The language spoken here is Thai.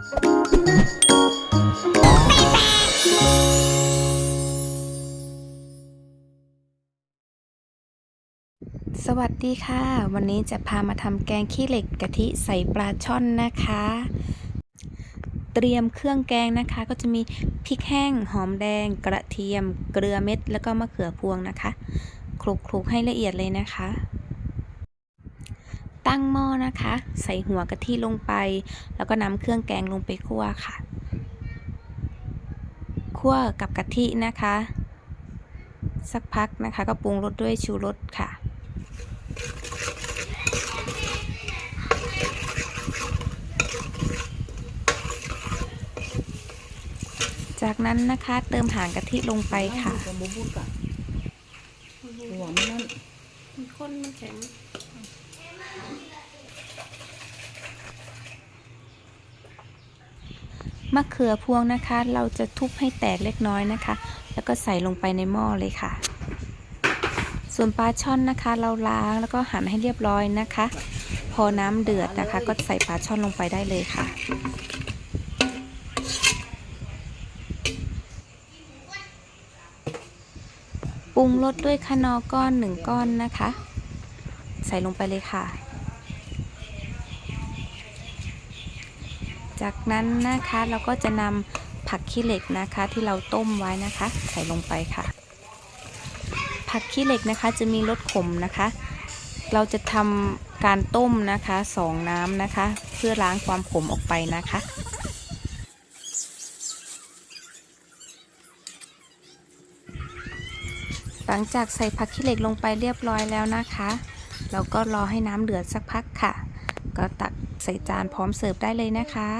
สวัสดีค่ะ วันนี้จะพามาทำแกงขี้เหล็กกะทิใส่ปลาช่อนนะคะ เตรียมเครื่องแกงนะคะ ก็จะมีพริกแห้ง หอมแดง กระเทียม เกลือเม็ด แล้วก็มะเขือพวงนะคะคลุกๆให้ละเอียดเลยนะคะ ตั้งหม้อนะคะ ใส่หัวกะทิลงไป แล้วก็นำเครื่องแกงลงไปคั่วค่ะ คั่วกับกะทินะคะ สักพักนะคะก็ปรุงรสด้วยชูรสค่ะ จากนั้นนะคะเติมหางกะทิลงไปค่ะกับบุบุกะหัวมันนั่นมันข้นมันแข็ง มะเขือพวงนะคะ เราจะทุบให้แตกเล็กน้อยนะคะ แล้วก็ใส่ลงไปในหม้อเลยค่ะ ส่วนปลาช่อนนะคะ เราล้างแล้วก็หั่นให้เรียบร้อยนะคะ พอน้ำเดือดนะคะ ก็ใส่ปลาช่อนลงไปได้เลยค่ะปรุงรสด้วยคะนอก้อนหนึ่งก้อนนะคะ ใส่ลงไปเลยค่ะ จากนั้นนะคะเราก็จะนำผักขี้เหล็กนะคะที่เราต้มไว้นะคะ ใส่ลงไปค่ะ ผักขี้เหล็กนะคะจะมีรสขมนะคะ เราจะทำการต้มนะคะสองน้ำนะคะ เพื่อล้างความขมออกไปนะคะหลังจากใส่ผักขี้เหล็กลงไปเรียบร้อยแล้วนะคะ เราก็รอให้น้ำเดือดสักพักค่ะ ก็ตัก ใส่จานพร้อมเสิร์ฟได้เลยนะคะ